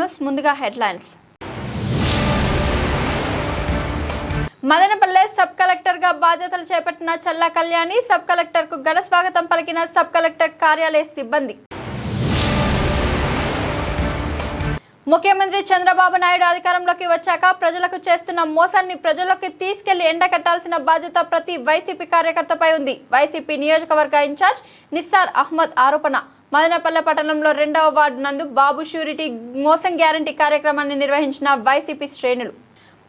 News ముందుగా headlines. Madanapalle sub కలెక్టర్గా బాధ్యతలు చేపట్టిన చల్లా కళ్యాణి సబ్ కలెక్టర్కు ఘన స్వాగతం పలికిన సబ్ కలెక్టర్ కార్యాలయ సిబ్బంది. ముఖ్యమంత్రి చంద్రబాబు నాయుడు అధికారంలోకి వచ్చాక ప్రజలకు చేస్తున్న మోసాన్ని ప్రజల్లోకి తీసుకెళ్ళి ఎండకట్టాల్సిన బాధ్యత ప్రతి వైసీపీ కార్యకర్తపై ఉంది. వైసీపీ నియోజకవర్గ ఇన్ఛార్జ్ నిస్సార్ అహ్మద్ ఆరోపణ. మదనపల్లె పట్టణంలో రెండవ వార్డు నందు బాబు షూరిటీ మోసం గ్యారంటీ కార్యక్రమాన్ని నిర్వహించిన వైసీపీ శ్రేణులు.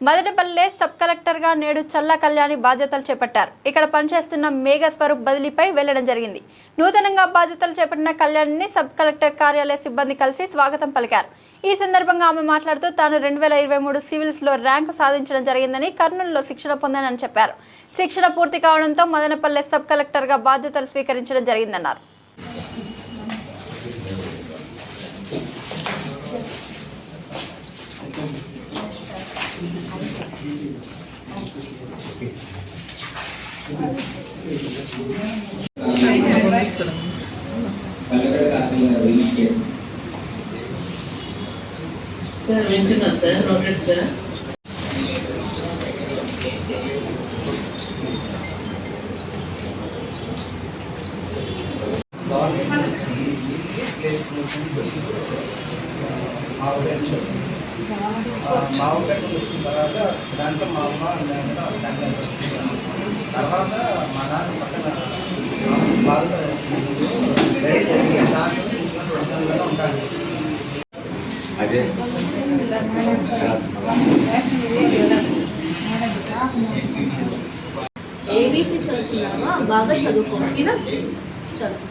మదనపల్లె సబ్ కలెక్టర్గా నేడు చల్లా కళ్యాణి బాధ్యతలు చేపట్టారు. ఇక్కడ పనిచేస్తున్న మేఘస్వరూప్ బదిలీపై వెళ్ళడం జరిగింది. నూతనంగా బాధ్యతలు చేపట్టిన కళ్యాణిని సబ్ కలెక్టర్ కార్యాలయ సిబ్బంది కలిసి స్వాగతం పలికారు. ఈ సందర్భంగా ఆమె మాట్లాడుతూ తాను రెండు వేల ఇరవై మూడు సివిల్స్లో ర్యాంకు సాధించడం జరిగిందని కర్నూలులో శిక్షణ పొందానని చెప్పారు. శిక్షణ పూర్తి కావడంతో మదనపల్లె సబ్ కలెక్టర్గా బాధ్యతలు స్వీకరించడం జరిగిందన్నారు. కల్లగడ కాసిన వీకే సార్ వింటున్నా సార్ నోటెడ్ సార్ మా ఊళ్ళకి వచ్చిన తర్వాత దాంట్లో మా అమ్మ నేను. తర్వాత మా నాన్న పక్కన బాగా రెడీ చేసి దాంట్లో తీసుకుని రెండు ఉంటాను అదే ఏబీసీ చదువుతున్నావా? బాగా చదువుకో. ఓకేనా చదువు.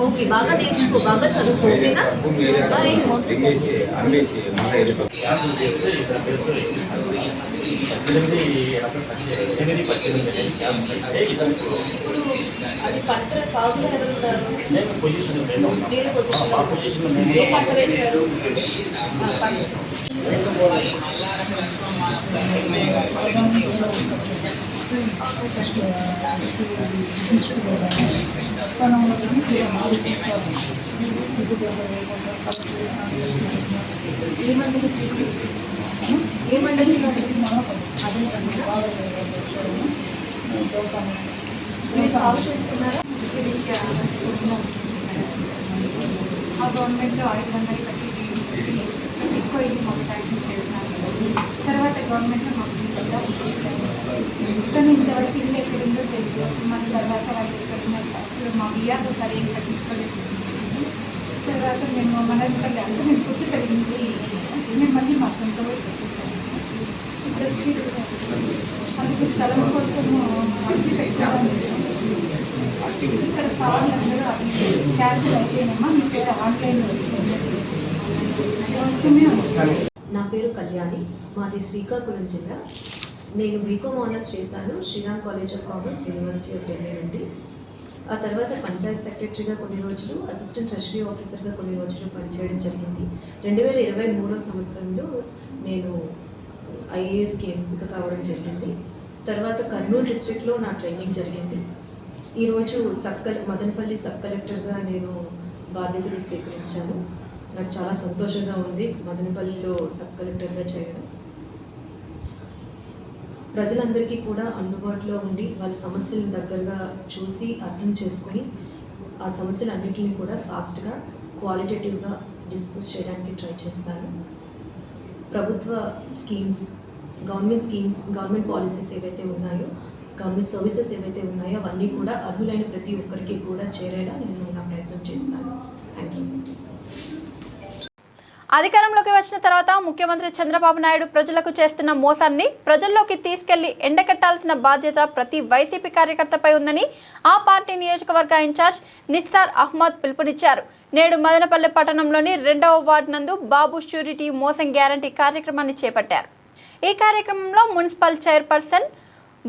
ఓకే బాగా నేర్చుకో బాగా చదువుకో ఓకేనా? బాయ్ అది పంట సాగులో ఎవరున్నారు? నేను మేము మీరు పొజిషన్ ఏ పంట వేశారు? పంట ఏమంటారు ఏమంటారు మీరు సాగు చేస్తున్నారా ఆ గవర్నమెంట్లో ఐదు వందలు కట్టి ఎక్కువ ఇది మాకు శాంక్షన్ చేసినారు తర్వాత గవర్నమెంట్లో మాకు ఈ పెద్ద ఇచ్చారు. కానీ ఇంతవరకు ఇల్లు ఎక్కడుందో తెలియదు మన తర్వాత వాళ్ళు అసలు మా బియ్యాలు సరైన పట్టించుకోలేదు. తర్వాత మేము మన అంటే మేము పుట్టి కలిగించి మేము మళ్ళీ మా సొంత ఊరు వచ్చేసాము ఇప్పుడు వచ్చి అందుకు స్థలం కోసము మంచి పెట్టాలని ఇక్కడ అందరూ అది క్యాన్సిల్ అయిపోయినమ్మా మీ పేరు ఆన్లైన్లో వస్తుంది. వస్తూనే నా పేరు కళ్యాణి. మాది శ్రీకాకుళం జిల్లా. నేను బీకామ్ ఆనర్స్ చేశాను Shriram college of commerce university of Delhi నుండి. ఆ తర్వాత పంచాయత్ సెక్రటరీగా కొన్ని రోజులు అసిస్టెంట్ ట్రెషరీ ఆఫీసర్గా కొన్ని రోజులు పనిచేయడం జరిగింది. రెండు వేల ఇరవై మూడో సంవత్సరంలో నేను ఐఏఎస్కి ఎంపిక కావడం జరిగింది. తర్వాత కర్నూలు డిస్ట్రిక్ట్లో నా ట్రైనింగ్ జరిగింది. ఈరోజు సబ్ కలె మదనపల్లి సబ్ కలెక్టర్గా నేను బాధ్యతలు స్వీకరించాను. నాకు చాలా సంతోషంగా ఉంది మదనపల్లిలో సబ్ కలెక్టర్గా చేయడం. ప్రజలందరికీ కూడా అందుబాటులో ఉండి వాళ్ళ సమస్యలను దగ్గరగా చూసి అర్థం చేసుకొని ఆ సమస్యలన్నింటినీ కూడా ఫాస్ట్గా క్వాలిటేటివ్గా డిస్పోజ్ చేయడానికి ట్రై చేస్తాను. ప్రభుత్వ schemes government schemes government policies ఏవైతే ఉన్నాయో గవర్నమెంట్ సర్వీసెస్ ఏవైతే ఉన్నాయో అవన్నీ కూడా అర్హులైన ప్రతి ఒక్కరికి కూడా చేరేలా నేను నా ప్రయత్నం చేస్తాను. థ్యాంక్ యూ అధికారంలోకి వచ్చిన తర్వాత ముఖ్యమంత్రి చంద్రబాబు నాయుడు ప్రజలకు చేస్తున్న మోసాన్ని ప్రజల్లోకి తీసుకెళ్ళి ఎండకట్టాల్సిన బాధ్యత ప్రతి వైసీపీ కార్యకర్తపై ఉందని ఆ పార్టీ నియోజకవర్గ ఇన్ఛార్జ్ నిస్సార్ అహ్మద్ పిలుపునిచ్చారు. నేడు మదనపల్లె పట్టణంలోని రెండవ వార్డు నందు బాబు షూరిటీ మోసం గ్యారంటీ కార్యక్రమాన్ని చేపట్టారు. ఈ కార్యక్రమంలో మున్సిపల్ చైర్పర్సన్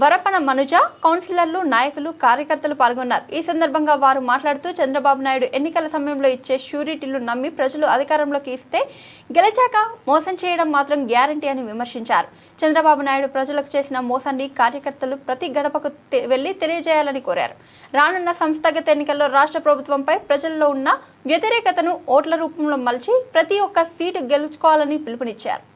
వరపన మనుజ కౌన్సిలర్లు నాయకులు కార్యకర్తలు పాల్గొన్నారు. ఈ సందర్భంగా వారు మాట్లాడుతూ చంద్రబాబు నాయుడు ఎన్నికల సమయంలో ఇచ్చే షూరిటీలు నమ్మి ప్రజలు అధికారంలోకి ఇస్తే గెలిచాక మోసం చేయడం మాత్రం గ్యారంటీ అని విమర్శించారు. చంద్రబాబు నాయుడు ప్రజలకు చేసిన మోసాన్ని కార్యకర్తలు ప్రతి గడపకు వెళ్ళి తెలియజేయాలని కోరారు. రానున్న సంస్థాగత ఎన్నికల్లో రాష్ట్ర ప్రభుత్వంపై ప్రజల్లో ఉన్న వ్యతిరేకతను ఓట్ల రూపంలో మలిచి ప్రతి ఒక్క సీటు గెలుచుకోవాలని పిలుపునిచ్చారు.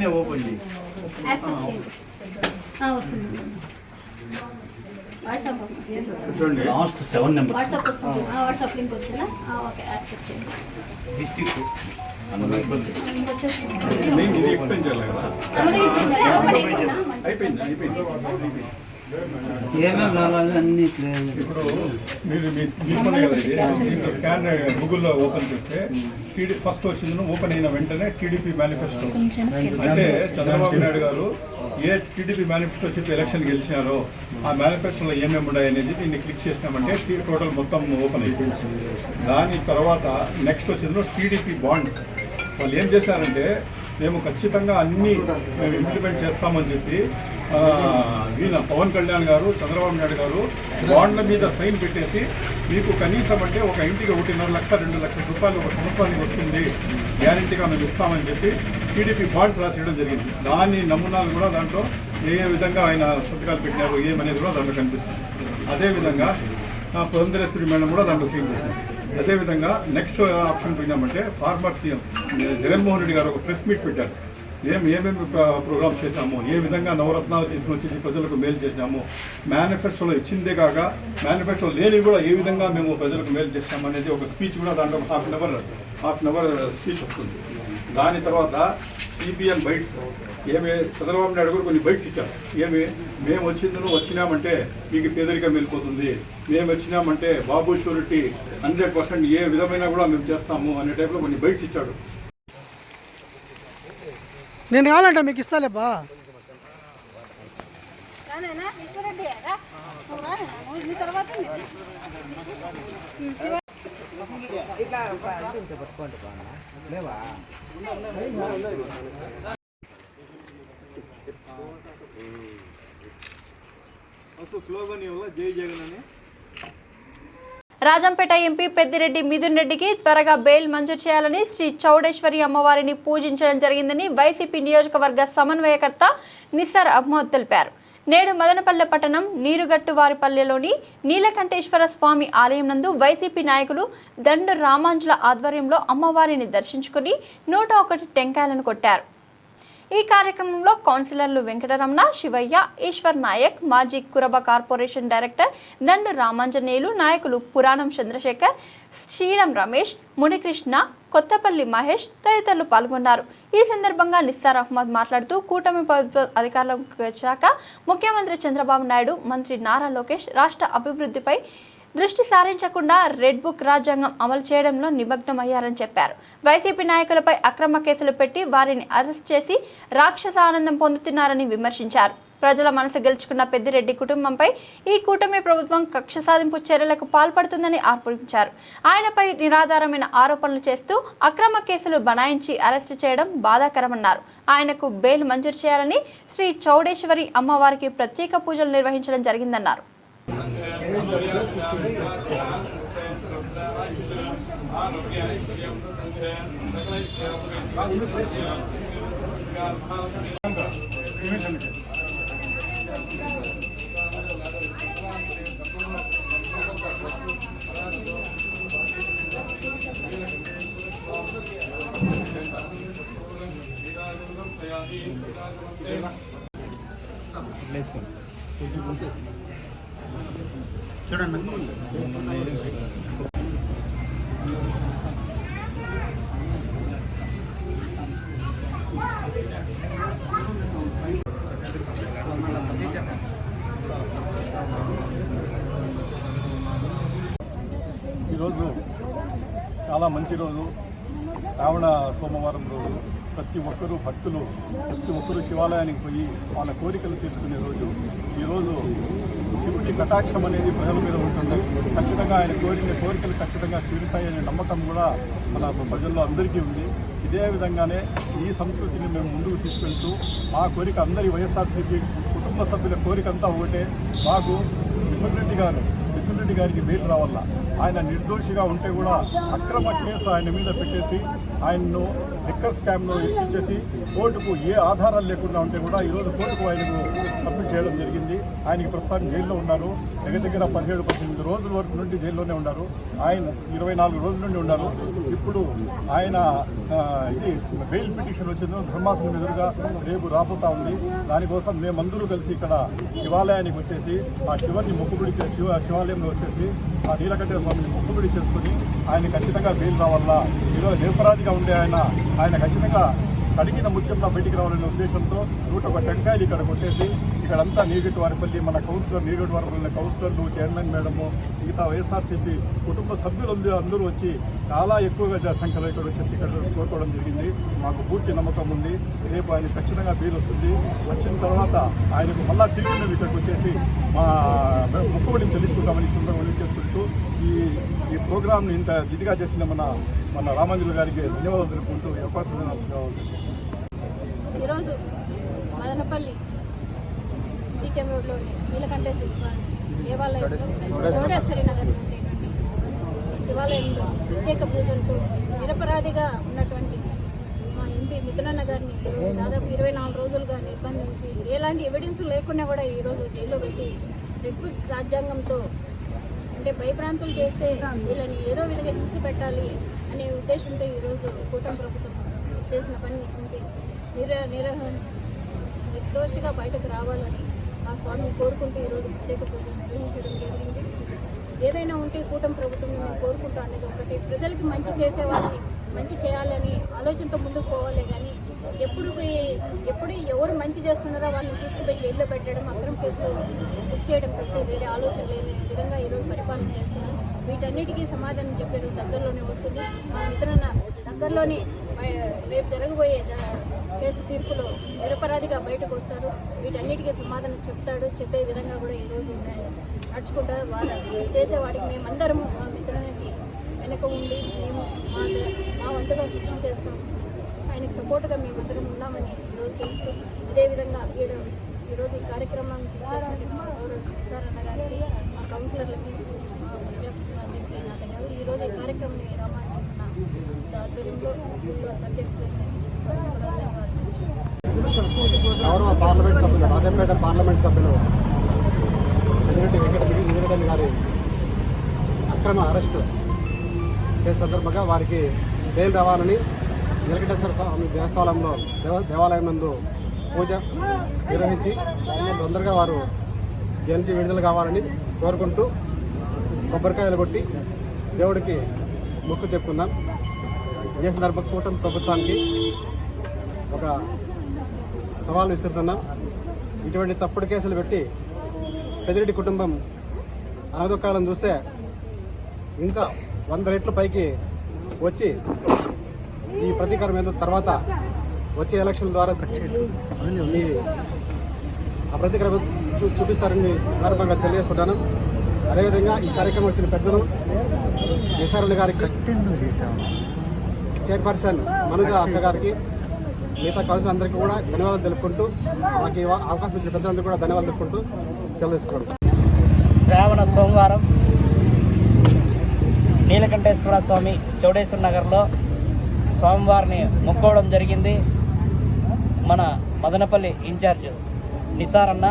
దాన్నే ఓపెన్ చేయి చూడండి లాస్ట్ సెవెన్ నెంబర్ వాట్సాప్ వస్తుంది వాట్సాప్ లింక్ వచ్చిందా ఓకే యాక్సెప్ట్ చేయండి అయిపోయింది అయిపోయింది అయిపోయింది ఏమేమి రావాలి? అన్ని ఇప్పుడు మీరు మీ స్కాన్ గూగుల్లో ఓపెన్ చేస్తే టీడీ ఫస్ట్ వచ్చింది ఓపెన్ అయిన వెంటనే టీడీపీ మేనిఫెస్టో అంటే చంద్రబాబు నాయుడు గారు ఏ టీడీపీ మేనిఫెస్టో చెప్పి ఎలక్షన్ గెలిచినారో ఆ మేనిఫెస్టోలో ఏమేమి ఉన్నాయనేది దీన్ని క్లిక్ చేసినామంటే టీ- టోటల్ మొత్తం ఓపెన్ అయిపోయింది. దాని తర్వాత నెక్స్ట్ వచ్చిందో టీడీపీ బాండ్స్ వాళ్ళు ఏం చేశారంటే మేము ఖచ్చితంగా అన్ని మేము ఇంప్లిమెంట్ చేస్తామని చెప్పి వీళ్ళ పవన్ కళ్యాణ్ గారు చంద్రబాబు నాయుడు గారు బాండ్ల మీద సైన్ పెట్టేసి మీకు కనీసం అంటే ఒక ఇంటికి ఒకటిన్నర లక్ష రెండు లక్షల రూపాయలు ఒక సంవత్సరానికి వస్తుంది. గ్యారంటీగా మేము ఇస్తామని చెప్పి టీడీపీ బాండ్స్ రాసేయడం జరిగింది. దాని నమూనాలు కూడా దాంట్లో ఏ ఏ విధంగా ఆయన సంతకాలు పెట్టినారు ఏమనేది కూడా దాంట్లో కనిపిస్తుంది. అదేవిధంగా పురంధరేశ్వరి మేడం కూడా దాంట్లో సీన్ చేసింది అదేవిధంగా నెక్స్ట్ ఆప్షన్ uh, పోయినామంటే ఫార్మర్ సీఎం జగన్మోహన్ రెడ్డి గారు ఒక ప్రెస్ మీట్ పెట్టారు. మేము ఏమేమి ప్రోగ్రామ్స్ చేశాము ఏ విధంగా నవరత్నాలు తీసుకుని వచ్చేసి ప్రజలకు మేలు చేసినాము మేనిఫెస్టోలో ఇచ్చిందే కాక మేనిఫెస్టోలో లేని కూడా ఏ విధంగా మేము ప్రజలకు మేలు చేసినాము అనేది ఒక స్పీచ్ కూడా దాంట్లో ఒక half an hour half an hour speech వస్తుంది. దాని తర్వాత సిపిఎన్ బైట్స్. ఏమి చంద్రబాబు నాయుడు గారు కొన్ని బైట్స్ ఇచ్చారు. ఏమి మేము వచ్చిందను వచ్చినామంటే మీకు పేదరికం వెళ్ళిపోతుంది. మేము వచ్చినామంటే బాబు షూరిటీ హండ్రెడ్ పర్సెంట్ ఏ విధమైన కూడా మేము చేస్తాము అనే టైప్లో కొన్ని బైట్స్ ఇచ్చాడు. నేను కావాలంటే మీకు ఇస్తాలేబ్బా స్లోగన్ జై జగన్ అని రాజంపేట ఎంపీ పెద్దిరెడ్డి మిథున్ రెడ్డికి త్వరగా బెయిల్ మంజూరు చేయాలని శ్రీ చౌడేశ్వరి అమ్మవారిని పూజించడం జరిగిందని వైసీపీ నియోజకవర్గ సమన్వయకర్త నిసార్ అహ్మద్ తెలిపారు. నేడు మదనపల్లె పట్టణం నీరుగట్టువారిపల్లెలోని నీలకంఠేశ్వర స్వామి ఆలయం నందు వైసీపీ నాయకులు దండు రామాంజుల ఆధ్వర్యంలో అమ్మవారిని దర్శించుకుని నూట ఒకటి టెంకాయలను కొట్టారు. ఈ కార్యక్రమంలో కౌన్సిలర్లు వెంకటరమణ శివయ్య ఈశ్వర్ నాయక్ మాజీ కురబ కార్పొరేషన్ డైరెక్టర్ దండు రామాంజనేయులు నాయకులు పురాణం చంద్రశేఖర్ శ్రీరం రమేష్ మునికృష్ణ కొత్తపల్లి మహేష్ తదితరులు పాల్గొన్నారు. ఈ సందర్భంగా నిస్సార్ అహ్మద్ మాట్లాడుతూ కూటమి ప్రభుత్వ అధికారంలోకి వచ్చాక ముఖ్యమంత్రి చంద్రబాబు నాయుడు మంత్రి నారా లోకేష్ రాష్ట్ర అభివృద్ధిపై దృష్టి సారించకుండా రెడ్ బుక్ రాజ్యాంగం అమలు చేయడంలో నిమగ్నమయ్యారని చెప్పారు. వైసీపీ నాయకులపై అక్రమ కేసులు పెట్టి వారిని అరెస్ట్ చేసి రాక్షస ఆనందం పొందుతున్నారని విమర్శించారు. ప్రజల మనసు గెలుచుకున్న పెద్దిరెడ్డి కుటుంబంపై ఈ కూటమి ప్రభుత్వం కక్ష సాధింపు చర్యలకు పాల్పడుతుందని ఆరోపించారు. ఆయనపై నిరాధారమైన ఆరోపణలు చేస్తూ అక్రమ కేసులు బనాయించి అరెస్టు చేయడం బాధాకరమన్నారు. ఆయనకు బెయిల్ మంజూరు చేయాలని శ్రీ చౌడేశ్వరి అమ్మవారికి ప్రత్యేక పూజలు నిర్వహించడం జరిగిందన్నారు. Let's go. ఈరోజు చాలా మంచి రోజు. శ్రావణ సోమవారం రోజు. ప్రతి ఒక్కరూ భక్తులు ప్రతి ఒక్కరూ శివాలయానికి పోయి వాళ్ళ కోరికలు తీర్చుకునే రోజు ఈరోజు శివుడి కటాక్షం అనేది ప్రజల మీద ఉంటుంది ఖచ్చితంగా ఆయన కోరిన కోరికలు ఖచ్చితంగా తీరుతాయనే నమ్మకం కూడా మన ప్రజల్లో అందరికీ ఉంది. ఇదే విధంగానే ఈ సంస్కృతిని మేము ముందుకు తీసుకెళ్తూ మా కోరిక అందరి వైఎస్ఆర్సీపీ కుటుంబ సభ్యుల కోరిక అంతా ఒకటే. మాకు మిథున్ రెడ్డి గారు మిథున్ రెడ్డి గారికి బెయిల్ రావాల ఆయన నిర్దోషిగా ఉంటే కూడా అక్రమ కేసు ఆయన మీద పెట్టేసి ఆయన్ను లిక్కర్ స్కామ్లో ఇచ్చేసి కోర్టుకు ఏ ఆధారాలు లేకుండా ఉంటే కూడా ఈరోజు కోర్టుకు ఆయనకు సబ్మిట్ చేయడం జరిగింది. ఆయనకి ప్రస్తుతం జైల్లో ఉన్నారు. దగ్గర దగ్గర పదిహేడు పద్దెనిమిది రోజుల వరకు నుండి జైల్లోనే ఉన్నారు. ఆయన ఇరవై నాలుగు రోజుల నుండి ఉన్నారు. ఇప్పుడు ఆయన ఇది బెయిల్ పిటిషన్ వచ్చింది ధర్మాసనం ఎదురుగా రేపు రాబోతా ఉంది. దానికోసం మేమందరూ కలిసి ఇక్కడ శివాలయానికి వచ్చేసి ఆ శివుని మొక్కుబడి శివ శివాలయంలో వచ్చేసి ఆ నీలకంఠ స్వామిని మొక్కుబడి చేసుకుని ఆయన ఖచ్చితంగా బెయిల్ రావాలా? ఈరోజు నిరపరాధిగా ఉండే ఆయన ఆయన ఖచ్చితంగా కడిగిన ముత్యంలో బయటికి రావాలనే ఉద్దేశంతో నూట ఒక టెంకాయలు ఇక్కడ కొట్టేసి ఇక్కడంతా నీగటి వారిపల్లి మన కౌన్సిలర్ నీగటి వారిపల్లి కౌన్సిలర్లు చైర్మన్ మేడము మిగతా వైఎస్ఆర్సీపీ కుటుంబ సభ్యులు అందరూ వచ్చి చాలా ఎక్కువగా సంఖ్యలో ఇక్కడ వచ్చేసి ఇక్కడ కోరుకోవడం జరిగింది. మాకు పూర్తి నమ్మకం ఉంది. రేపు ఆయన ఖచ్చితంగా బెయిల్ వస్తుంది. వచ్చిన తర్వాత ఆయనకు మళ్ళా తిరిగి మేము ఇక్కడికి వచ్చేసి మా ముక్కుబడిని చెల్లించుకుంటామని సందర్భంగా చేసుకుంటూ ఈ ఈ ప్రోగ్రామ్ని ఇంత ఇదిగా చేసిన మన మన రామాంజులు గారికి ధన్యవాదాలు తెలుపుకుంటూ ఈ అవకాశం ఈరోజు మదనపల్లి సీటీఎం రోడ్లోని నీలకంఠేశ్వర స్వామి దేవాలయంలో చౌడేశ్వరి నగర్ ఉండేటువంటి శివాలయంలో ప్రత్యేక పూజలతో నిరపరాధిగా ఉన్నటువంటి మా ఎంపీ మిథునన్న గారిని ఈరోజు దాదాపు ఇరవై నాలుగు రోజులుగా నిర్బంధించి ఎలాంటి ఎవిడెన్స్ లేకుండా కూడా ఈరోజు జైల్లో పెట్టి రిపబ్లిక్ రాజ్యాంగంతో అంటే భయభ్రాంతులు చేస్తే వీళ్ళని ఏదో విధంగా హింస పెట్టాలి అనే ఉద్దేశంతో ఈరోజు కూటమి ప్రభుత్వం చేసిన పని అంటే నిర నిర నిర్దోషిగా బయటకు రావాలని ఆ స్వామిని కోరుకుంటూ ఈరోజు ప్రత్యేక పూజలు నిర్వహించడం జరిగింది. ఏదైనా ఉంటే కూటమి ప్రభుత్వం మేము కోరుకుంటాం అనేది ఒకటి. ప్రజలకి మంచి చేసేవాళ్ళని మంచి చేయాలని ఆలోచనతో ముందుకు పోవాలి కానీ ఎప్పుడు ఎప్పుడు ఎవరు మంచి చేస్తున్నారో వాళ్ళని తీసుకుపోయి జైల్లో పెట్టడం అక్రమ కేసులో బుక్ చేయడం తప్పితే వేరే ఆలోచన లేని విధంగా ఈరోజు పరిపాలన చేస్తున్నారు. వీటన్నిటికీ సమాధానం చెప్పే దగ్గరలోనే వస్తుంది. మా మిత్రున్న దగ్గరలోనే రేపు జరగబోయే కేసు తీర్పులో నిరపరాధిగా బయటకు వస్తారు. వీటన్నిటికీ సమాధానం చెప్తాడు. చెప్పే విధంగా కూడా ఈరోజు నడుచుకుంటా వాడు చేసేవాడికి మేమందరము మా మిత్రునికి వెనుక ఉండి మేము మా మా వంతుగా కృషి చేస్తాం. ఆయనకు సపోర్ట్గా మేమందరం ఉన్నామని ఈరోజు చెప్తూ ఇదేవిధంగా ఈరోజు ఈ కార్యక్రమాన్ని చేసినటువంటి సార్ అన్న గారికి మా కౌన్సిలర్లకి అందరికీ నా ధన్యవాదాలు. ఈరోజు ఈ కార్యక్రమం రామాయణ ఆధ్వర్యంలో గౌరవ పార్లమెంట్ సభ్యులు రాజంపేట పార్లమెంట్ సభ్యులు పెద్దిరెడ్డి వెంకట వెంకటరెడ్డి గారి అక్రమ అరెస్టు. కేసు సందర్భంగా వారికి బెయిల్ రావాలని వెంకటేశ్వర స్వామి దేవస్థానంలో దేవ దేవాలయం నందు పూజ నిర్వహించి తొందరగా వారు జైలు విడుదల కావాలని కోరుకుంటూ కొబ్బరికాయలు కొట్టి దేవుడికి మొక్కు చెప్పుకుందాం. ఇదే సందర్భ కూటమి ప్రభుత్వానికి ఒక సవాల్ విసురుతున్నాం. ఇటువంటి తప్పుడు కేసులు పెట్టి పెదిరెడ్డి కుటుంబం అనదుకాలం చూస్తే ఇంకా వంద రెట్లు పైకి వచ్చి ఈ ప్రతీకారం ఏదో తర్వాత వచ్చే ఎలక్షన్ ద్వారా మీ ఆ ప్రతీకారం చూ చూపిస్తారని సందర్భంగా తెలియజేసుకుంటాను. అదేవిధంగా ఈ కార్యక్రమం వచ్చిన పెద్దలు విశారణ గారికి చైర్పర్సన్ మనుజ అక్క గారికి మిగతా కౌన్సిల్ అందరికీ కూడా ధన్యవాదాలు తెలుపుకుంటూ మాకు అవకాశం ఇచ్చిన పెద్దలందరికీ కూడా ధన్యవాదాలు తెలుపుకుంటూ సెలవు తీసుకోవడం శ్రావణ సోమవారం నీలకంఠేశ్వర స్వామి చౌడేశ్వర నగర్లో స్వామివారిని మొక్కోవడం జరిగింది. మన మదనపల్లి ఇన్ఛార్జ్ నిసార్ అన్న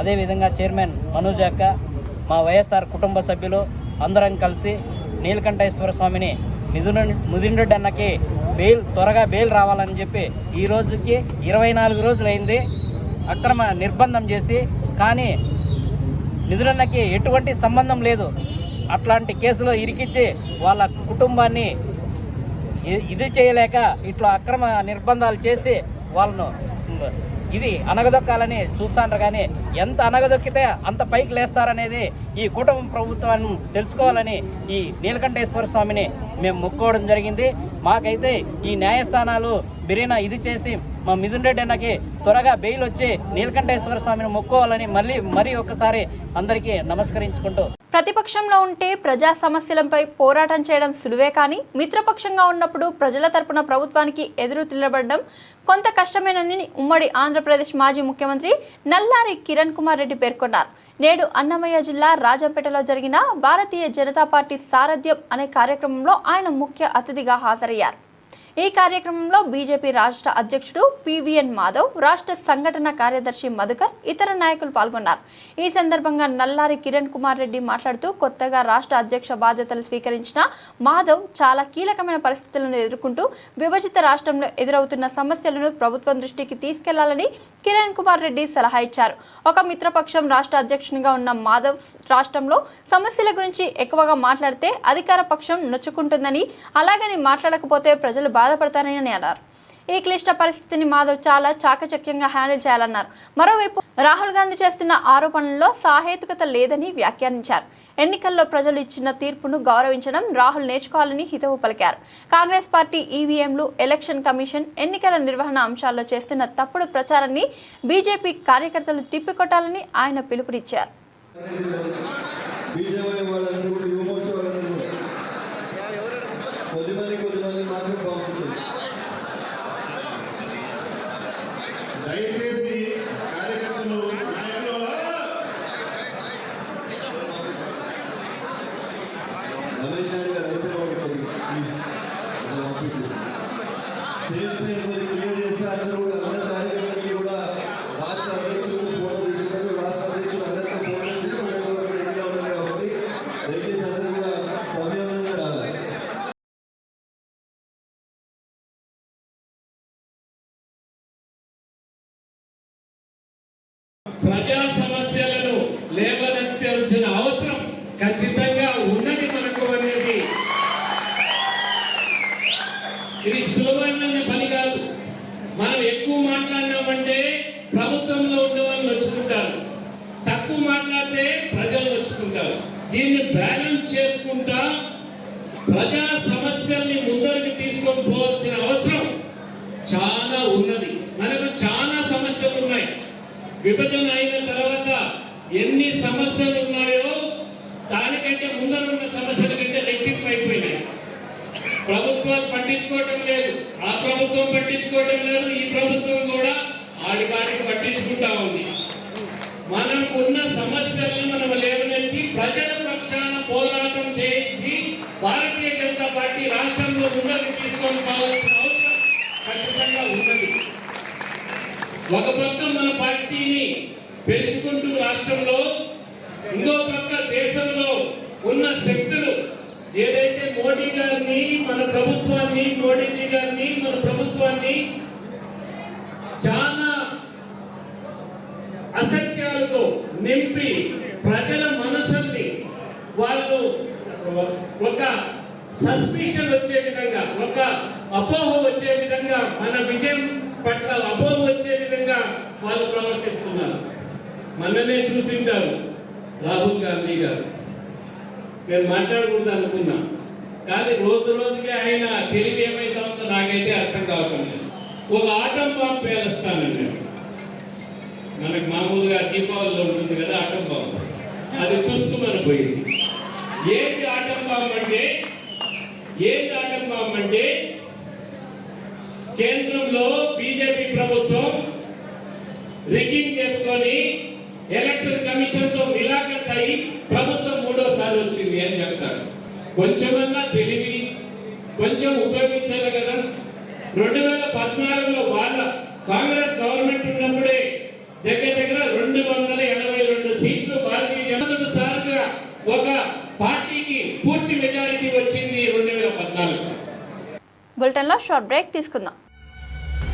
అదేవిధంగా చైర్మన్ మనోజ్ అక్క మా వైఎస్ఆర్ కుటుంబ సభ్యులు అందరం కలిసి నీలకంఠేశ్వర స్వామిని మిథున ముదిండ్రెడ్డి అన్నకి బెయిల్ త్వరగా బెయిల్ రావాలని చెప్పి ఈ రోజుకి ఇరవై నాలుగు రోజులైంది అక్రమ నిర్బంధం చేసి కానీ నిధులన్నకి ఎటువంటి సంబంధం లేదు. అట్లాంటి కేసులో ఇరికిచ్చి వాళ్ళ కుటుంబాన్ని ఇది చేయలేక ఇట్లా అక్రమ నిర్బంధాలు చేసి వాళ్ళను ఇది అనగదొక్కాలని చూస్తాండ్రు కానీ ఎంత అనగదొక్కితే అంత పైకి లేస్తారనేది ఈ కుటుంబ ప్రభుత్వాన్ని తెలుసుకోవాలని ఈ నీలకంఠేశ్వర స్వామిని మేము మొక్కోవడం జరిగింది. మాకైతే ఈ న్యాయస్థానాలు బిరీనా ఇది చేసి మా మిథున్ రెడ్డి అన్నకి త్వరగా బెయిల్ వచ్చి నీలకంఠేశ్వర స్వామిని మొక్కోవాలని మళ్ళీ మరీ ఒక్కసారి అందరికీ నమస్కరించుకుంటూ. ప్రతిపక్షంలో ఉంటే ప్రజా సమస్యలపై పోరాటం చేయడం సులువే కానీ మిత్రపక్షంగా ఉన్నప్పుడు ప్రజల తరపున ప్రభుత్వానికి ఎదురు నిలబడడం కొంత కష్టమేనని ఉమ్మడి ఆంధ్రప్రదేశ్ మాజీ ముఖ్యమంత్రి నల్లారి కిరణ్ కుమార్ రెడ్డి పేర్కొన్నారు. నేడు అన్నమయ్య జిల్లా రాజంపేటలో జరిగిన భారతీయ జనతా పార్టీ సారథ్యం అనే కార్యక్రమంలో ఆయన ముఖ్య అతిథిగా హాజరయ్యారు. ఈ కార్యక్రమంలో బీజేపీ రాష్ట్ర అధ్యక్షుడు పివిఎన్ మాధవ్ రాష్ట్ర సంఘటన కార్యదర్శి మధుకర్ ఇతర నాయకులు పాల్గొన్నారు. ఈ సందర్భంగా నల్లారి కిరణ్ కుమార్ రెడ్డి మాట్లాడుతూ కొత్తగా రాష్ట్ర అధ్యక్ష బాధ్యతలు స్వీకరించిన మాధవ్ చాలా కీలకమైన పరిస్థితులను ఎదుర్కొంటూ విభజిత రాష్ట్రంలో ఎదురవుతున్న సమస్యలను ప్రభుత్వం దృష్టికి తీసుకెళ్ళాలని కిరణ్ కుమార్ రెడ్డి సలహా ఇచ్చారు. ఒక మిత్రపక్షం రాష్ట్ర అధ్యక్షునిగా ఉన్న మాధవ్ రాష్ట్రంలో సమస్యల గురించి ఎక్కువగా మాట్లాడితే అధికార పక్షం నొచ్చుకుంటుందని అలాగని మాట్లాడకపోతే ప్రజలు బాధపడతారని అన్నారు. ఈ క్లిష్ట పరిస్థితిని మాధవ్ చాలా చాకచక్యంగా హ్యాండిల్ చేయాలన్నారు. మరోవైపు రాహుల్ గాంధీ చేస్తున్న ఆరోపణల్లో సాహేతుకత లేదని వ్యాఖ్యానించారు. ఎన్నికల్లో ప్రజలు ఇచ్చిన తీర్పును గౌరవించడం రాహుల్ నేర్చుకోవాలని హితవు పలికారు. కాంగ్రెస్ పార్టీ ఈవీఎంలు ఎలక్షన్ కమిషన్ ఎన్నికల నిర్వహణ అంశాల్లో చేస్తున్న తప్పుడు ప్రచారాన్ని బీజేపీ కార్యకర్తలు తిప్పికొట్టాలని ఆయన పిలుపునిచ్చారు బీజేపీ వాళ్ళందరూ కూడా యువమోర్చా వాళ్ళందరూ కూడా కొద్దిమంది కొద్దిమంది మాత్రం పంపించండి దయచేసి కార్యకర్తలు నాయకులు రమేష్ నాయుడు గారు అయిపోయిన ఒక కొద్దిగా ప్లీజ్ అది పంపించేసి స్టేజ్ పైన కొద్దిగా క్లియర్ చేస్తే అందరూ కూడా అందరి కార్యకర్తలకి కూడా రాష్ట్ర అధ్యక్షులకు ఫోటో తీసుకుంటారు రాష్ట్ర అధ్యక్షులు అందరితో ఫోటో తీసి అందరూ కూడా రెడీగా ఉన్నారు కాబట్టి దయచేసి అందరూ కూడా సంయమనంగా రావాలి ప్రజా సమస్యలను లేవనెత్తాల్సిన అవసరం ఖచ్చితంగా ఉన్నది మనకు అనేది ఇది సులభమైన పని కాదు మనం ఎక్కువ మాట్లాడినామంటే ప్రభుత్వంలో ఉండే వాళ్ళు నొచ్చుకుంటారు తక్కువ మాట్లాడితే ప్రజలు నొచ్చుకుంటారు దీన్ని బ్యాలెన్స్ చేసుకుంటా ప్రజా సమస్యల్ని ముందరికి తీసుకొని పోవాల్సిన అవసరం చాలా ఉన్నది మనకు చాలా సమస్యలు ఉన్నాయి విభజన అయిన తర్వాత ఎన్ని సమస్యలు ఉన్నాయో దానికంటే ముందర ఉన్న సమస్యల కంటే రెట్టింపు అయిపోయినాయి. ప్రభుత్వాలు పట్టించుకోవటం లేదు. ఆ ప్రభుత్వం పట్టించుకోవటం లేదు. ఈ ప్రభుత్వం కూడా ఆడికాడికి పట్టించుకుంటా ఉంది. మనకు ఉన్న సమస్యలను మనం లేవనెత్తి ప్రజల పక్షాన పోరాటం చేసి భారతీయ జనతా పార్టీ రాష్ట్రంలో ముందరికి తీసుకొని పోవాల్సిన అవసరం ఖచ్చితంగా ఉన్నది. ఒక పక్క మన పార్టీని పెంచుకుంటూ రాష్ట్రంలో ఇంకో పక్క దేశంలో ఉన్న శక్తులు ఏదైతే మోడీ గారిని మన ప్రభుత్వాన్ని మోడీజీ గారిని మన ప్రభుత్వాన్ని చాలా అసత్యాలతో నింపి ప్రజల మనసుల్ని వాళ్ళు ఒక సస్పిషన్ వచ్చే విధంగా ఒక అపోహ వచ్చే విధంగా మన విజయం పట్ల అపోహ వచ్చే విధంగా వాళ్ళు ప్రవర్తిస్తున్నారు. మననే చూసింటారు. రాహుల్ గాంధీ గారు. నేను మాట్లాడకూడదు అనుకున్నా. కానీ రోజు రోజుకి ఆయన తెలివి ఏమైతా ఉందో నాకైతే అర్థం కావటం లేదు. ఒక ఆటం బాంబు పేలుస్తానండి నేను. మనకు మామూలుగా దీపావళిలో ఉంటుంది కదా ఆటం బాంబు. అది తుస్సుమని పోయింది ఏది ఆటం బాంబు అంటే ఏది ఆటం బాంబు అంటే కేంద్రంలో ప్రభుత్వం రిగింగ్ చేసుకొని ఎలక్షన్ కమిషన్తో మిలాఖత్ అయి ప్రభుత్వం మూడోసారి వచ్చింది అని చెప్తారు. కొంచెమన్నా తెలివి కొంచెం ఉపయోగించాలి కదా. రెండు వేల పద్నాలుగులో వాళ్ళ కాంగ్రెస్ గవర్నమెంట్ ఉన్నప్పుడే దగ్గర దగ్గర రెండు వందల ఎనభై రెండు సీట్లు భారతీయ జనతా సార్గా ఒక పార్టీకి పూర్తి మెజారిటీ వచ్చింది రెండు వేల పద్నాలుగు బులెటిన్లో షార్ట్ బ్రేక్ తీసుకుందాం.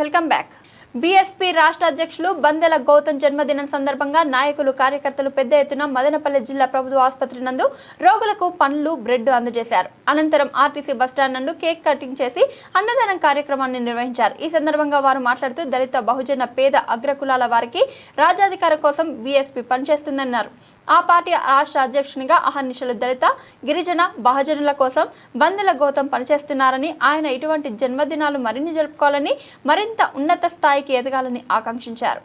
Welcome back. BSP రాష్ట్ర అధ్యక్షులు బందెల గౌతమ్ జన్మదినం సందర్భంగా నాయకులు కార్యకర్తలు పెద్ద ఎత్తున మదనపల్లె జిల్లా ప్రభుత్వ ఆసుపత్రి నందు రోగులకు పండ్లు బ్రెడ్ అందజేశారు. అనంతరం ఆర్టీసీ బస్టాండ్ నందు కేక్ కటింగ్ చేసి అన్నదానం కార్యక్రమాన్ని నిర్వహించారు. ఈ సందర్భంగా వారు మాట్లాడుతూ దళిత బహుజన పేద అగ్రకులాల వారికి రాజ్యాధికారం కోసం బీఎస్పీ పనిచేస్తుందన్నారు. ఆ పార్టీ రాష్ట్ర అధ్యక్షునిగా అహర్నిశలు దళిత గిరిజన బహజనుల కోసం బంధుల గౌతం పనిచేస్తున్నారని ఆయన ఇటువంటి జన్మదినాలు మరిన్ని జరుపుకోవాలని మరింత ఉన్నత స్థాయికి ఎదగాలని ఆకాంక్షించారు.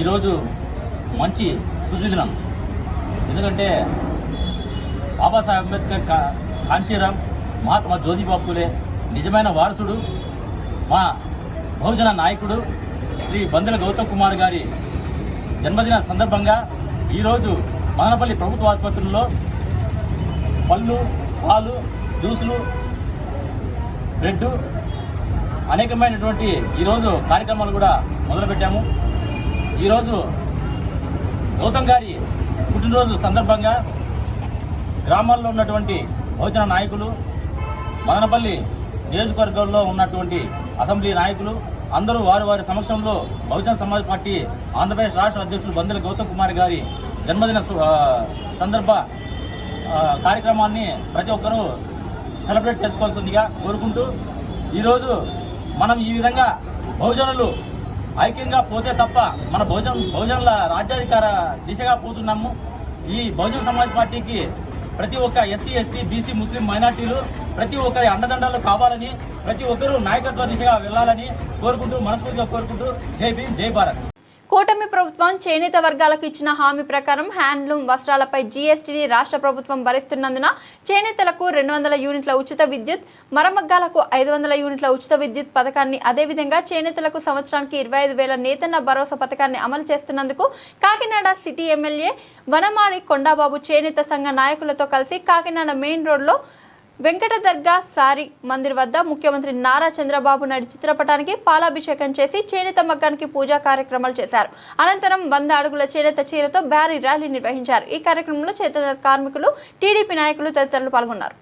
ఈరోజు మంచి సుజుదినం ఎందుకంటే బాబాసాహెబ్ అంబేద్కర్ కా కాన్షీరామ్ మహాత్మా జ్యోతిబాపులే నిజమైన వారసుడు. మా బహుజన నాయకుడు శ్రీ బందెల గౌతమ్ కుమార్ గారి జన్మదిన సందర్భంగా ఈరోజు మదనపల్లి ప్రభుత్వ ఆసుపత్రుల్లో పళ్ళు పాలు జ్యూసులు బ్రెడ్ అనేకమైనటువంటి ఈరోజు కార్యక్రమాలు కూడా మొదలుపెట్టాము. ఈరోజు గౌతమ్ గారి పుట్టినరోజు సందర్భంగా గ్రామాల్లో ఉన్నటువంటి బహుజన నాయకులు మదనపల్లి నియోజకవర్గంలో ఉన్నటువంటి అసెంబ్లీ నాయకులు అందరూ వారి వారి సమక్షంలో బహుజన సమాజ్ పార్టీ ఆంధ్రప్రదేశ్ రాష్ట్ర అధ్యక్షులు బందెల గౌతమ్ కుమార్ గారి జన్మదిన సు- సందర్భ కార్యక్రమాన్ని ప్రతి ఒక్కరూ సెలబ్రేట్ చేసుకోవాల్సిందిగా కోరుకుంటూ ఈరోజు మనం ఈ విధంగా బహుజనులు ఐక్యంగా పోతే తప్ప మన బహుజన బహుజనుల రాజ్యాధికార దిశగా పోతున్నాము. ఈ బహుజన సమాజ్ పార్టీకి ప్రతి ఒక్క ఎస్సీ ఎస్టీ బీసీ ముస్లిం మైనార్టీలు ప్రతి ఒక్కరి అండదండలు కావాలని ప్రతి ఒక్కరూ నాయకత్వ దిశగా వెళ్ళాలని కోరుకుంటూ మనస్ఫూర్తిగా కోరుకుంటూ జై భీమ్ జై భారత్. కూటమి ప్రభుత్వం చేనేత వర్గాలకు ఇచ్చిన హామీ ప్రకారం హ్యాండ్లూమ్ వస్త్రాలపై జీఎస్టీని రాష్ట్ర ప్రభుత్వం భరిస్తున్నందున చేనేతలకు రెండు వందల యూనిట్ల ఉచిత విద్యుత్ మరమగ్గాలకు ఐదు వందల యూనిట్ల ఉచిత విద్యుత్ పథకాన్ని అదేవిధంగా చేనేతలకు సంవత్సరానికి ఇరవై ఐదు వేల నేతన్న భరోసా పథకాన్ని అమలు చేస్తున్నందుకు కాకినాడ సిటీ ఎమ్మెల్యే వనమాడి కొండాబాబు చేనేత సంఘ నాయకులతో కలిసి కాకినాడ మెయిన్ రోడ్లో వెంకట దర్గా సారి మందిర్ వద్ద ముఖ్యమంత్రి నారా చంద్రబాబు నాయుడు చిత్రపటానికి పాలాభిషేకం చేసి చేనేత మగ్గానికి పూజా కార్యక్రమాలు చేశారు. అనంతరం వంద అడుగుల చేనేత చీరతో భారీ ర్యాలీ నిర్వహించారు. ఈ కార్యక్రమంలో చేనేత కార్మికులు టీడీపీ నాయకులు తదితరులు పాల్గొన్నారు.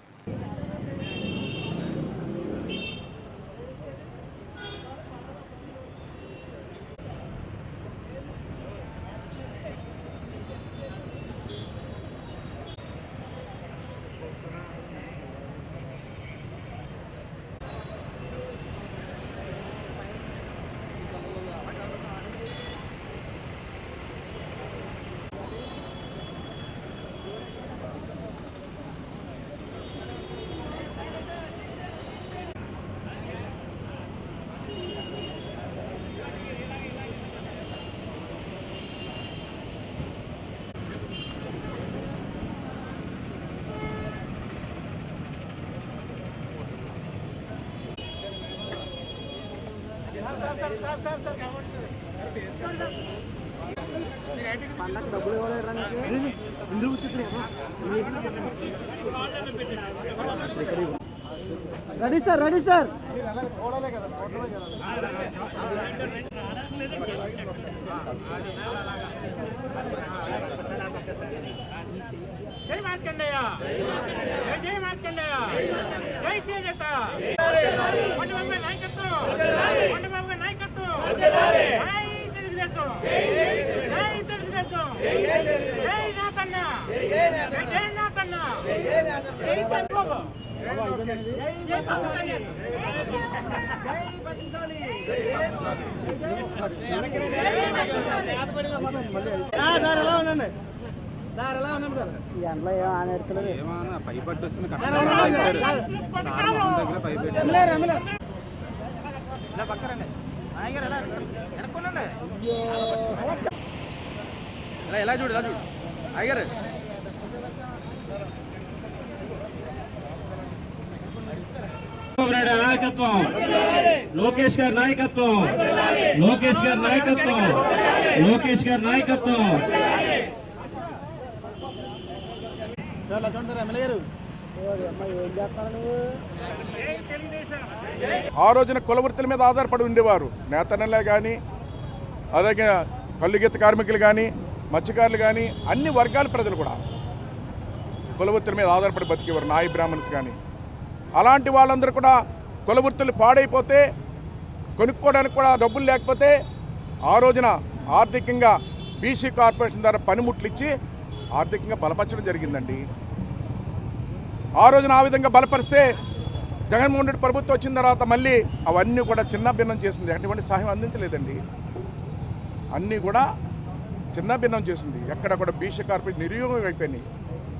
Ready sir ready sir. జై మార్కండేయ. జై జై మార్కండేయ జై శ్రీ నేత నాయకత్వం సార్ ఎలా ఉండండి సార్ ఎలా ఉన్నాం సార్ ఎండలో ఏం ఆన ఎడుతున్నది ఏమన్నా పై పట్టు వస్తుంది ఇలా పక్కరండి నాయగారు ఎలా ఇలా ఎలా చూడు చూడు. అయ్యారు నాయకత్వం లోకేష్ గారి నాయకత్వం. లోకేష్ గారి నాయకత్వం. లోకేష్ గారి నాయకత్వం. ఎమ్మెల్యే గారు? ఆ రోజున కులవృత్తుల మీద ఆధారపడి ఉండేవారు. నేతనలే కానీ అలాగే కల్లుగీత కార్మికులు కానీ మత్స్యకారులు కానీ అన్ని వర్గాల ప్రజలు కూడా కులవృత్తుల మీద ఆధారపడి బతికేవారు నాయి బ్రాహ్మణ్స్ కానీ అలాంటి వాళ్ళందరూ కూడా కులవృత్తులు పాడైపోతే కొనుక్కోవడానికి కూడా డబ్బులు లేకపోతే ఆ రోజున ఆర్థికంగా బీసీ కార్పొరేషన్ ద్వారా పనిముట్లు ఇచ్చి ఆర్థికంగా బలపరచడం జరిగిందండి. ఆ రోజున ఆ విధంగా బలపరిస్తే జగన్మోహన్ రెడ్డి ప్రభుత్వం వచ్చిన తర్వాత మళ్ళీ అవన్నీ కూడా చిన్న భిన్నం చేసింది. అటువంటి సహాయం అందించలేదండి. అన్నీ కూడా చిన్న భిన్నం చేసింది. ఎక్కడ కూడా బీసీ కార్పొరేట్ నిరుయోగం అయిపోయినాయి.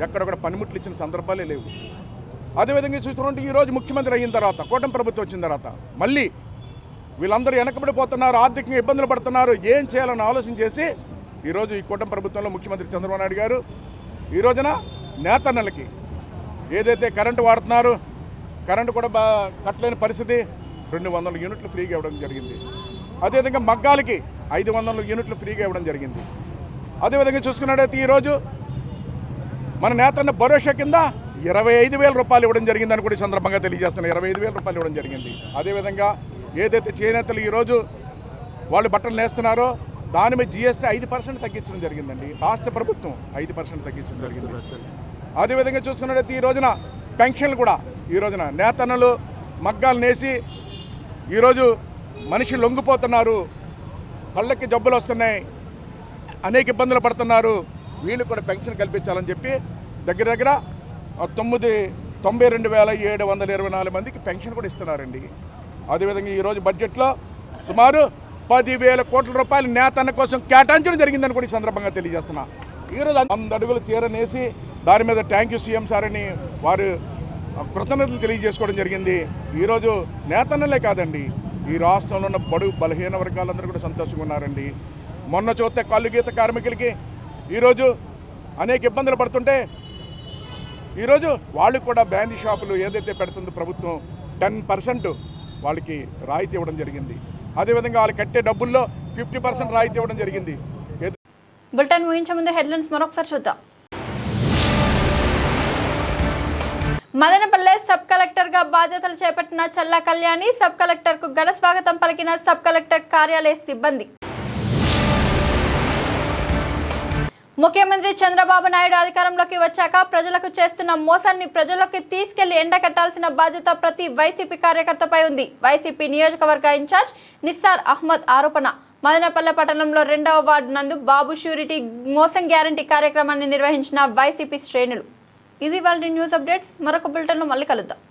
ఎక్కడ కూడా పనిముట్లు ఇచ్చిన సందర్భాలే లేవు. అదేవిధంగా చూస్తుంటే ఈరోజు ముఖ్యమంత్రి అయిన తర్వాత కూటమి ప్రభుత్వం వచ్చిన తర్వాత మళ్ళీ వీళ్ళందరూ వెనకబడిపోతున్నారు ఆర్థికంగా ఇబ్బందులు పడుతున్నారు ఏం చేయాలని ఆలోచన చేసి ఈరోజు ఈ కూటమి ప్రభుత్వంలో ముఖ్యమంత్రి చంద్రబాబు నాయుడు గారు ఈ రోజున నేతన్నలకి ఏదైతే కరెంటు వాడుతున్నారు కరెంటు కూడా బా కట్టలేని పరిస్థితి. రెండు వందల యూనిట్లు ఫ్రీగా ఇవ్వడం జరిగింది. అదేవిధంగా మగ్గాలకి ఐదు వందల యూనిట్లు ఫ్రీగా ఇవ్వడం జరిగింది. అదేవిధంగా చూసుకున్నట్టయితే ఈరోజు మన నేతన్న భరోసా కింద ఇరవై ఐదు వేల రూపాయలు ఇవ్వడం జరిగిందని కూడా సందర్భంగా తెలియజేస్తున్నాను ఇరవై ఐదు వేల రూపాయలు ఇవ్వడం జరిగింది. అదేవిధంగా ఏదైతే చేనేతలు ఈరోజు వాళ్ళు బట్టలు నేస్తున్నారో దాని మీద జిఎస్టీ ఐదు పర్సెంట్ తగ్గించడం జరిగిందండి. రాష్ట్ర ప్రభుత్వం ఐదు పర్సెంట్ తగ్గించడం జరిగింది. అదేవిధంగా చూసుకున్నట్టయితే ఈ రోజున పెన్షన్లు కూడా ఈ రోజున నేతన్నలు మగ్గాలు నేసి ఈరోజు మనిషి లొంగిపోతున్నారు కళ్ళకి జబ్బులు వస్తున్నాయి అనేక ఇబ్బందులు పడుతున్నారు వీళ్ళు కూడా పెన్షన్ కల్పించాలని చెప్పి దగ్గర దగ్గర తొమ్మిది తొంభై రెండు వేల ఏడు వందల ఇరవై నాలుగు మందికి పెన్షన్ కూడా ఇస్తున్నారండి. అదేవిధంగా ఈరోజు బడ్జెట్లో సుమారు పదివేల కోట్ల రూపాయలు నేతన్న కోసం కేటాయించడం జరిగిందని కూడా ఈ సందర్భంగా తెలియజేస్తున్నా. ఈరోజు వంద అడుగులు తీరనేసి దాని మీద థ్యాంక్ యూ సీఎం సార్ అని వారు కృతజ్ఞతలు తెలియజేసుకోవడం జరిగింది. ఈరోజు నేతన్నలే కాదండి ఈ రాష్ట్రంలో ఉన్న బడుగు బలహీన వర్గాలందరూ కూడా సంతోషంగా ఉన్నారండి. మొన్న చూస్తే కళ్ళు గీత కార్మికులకి ఈరోజు అనేక ఇబ్బందులు పడుతుంటే ఈరోజు వాళ్ళు కూడా బ్రాండీ షాపులు ఏదైతే పెడుతుందో ప్రభుత్వం టెన్ పర్సెంట్ వాళ్ళకి రాయితీ ఇవ్వడం జరిగింది. అదేవిధంగా వాళ్ళు కట్టే డబ్బుల్లో ఫిఫ్టీ పర్సెంట్ రాయితీ ఇవ్వడం జరిగింది. బులెటిన్ ముగించే ముందు హెడ్లైన్స్ మరొకసారి చూద్దాం. మదనపల్లె సబ్ కలెక్టర్గా బాధ్యతలు చేపట్టిన చల్లా కళ్యాణి సబ్ కలెక్టర్కు ఘన స్వాగతం పలికిన సబ్ కలెక్టర్ కార్యాలయ సిబ్బంది. ముఖ్యమంత్రి చంద్రబాబు నాయుడు అధికారంలోకి వచ్చాక ప్రజలకు చేస్తున్న మోసాన్ని ప్రజల్లోకి తీసుకెళ్ళి ఎండకట్టాల్సిన బాధ్యత ప్రతి వైసీపీ కార్యకర్తపై ఉంది. వైసీపీ నియోజకవర్గ ఇన్ఛార్జ్ నిస్సార్ అహ్మద్ ఆరోపణ. మదనపల్లె పట్టణంలో రెండవ వార్డు నందు బాబు షూరిటీ మోసం గ్యారంటీ కార్యక్రమాన్ని నిర్వహించిన వైసీపీ శ్రేణులు. ఇది వాళ్ళ న్యూస్ అప్డేట్స్. మరొక బులెటిన్లో మళ్ళీ కలుద్దాం.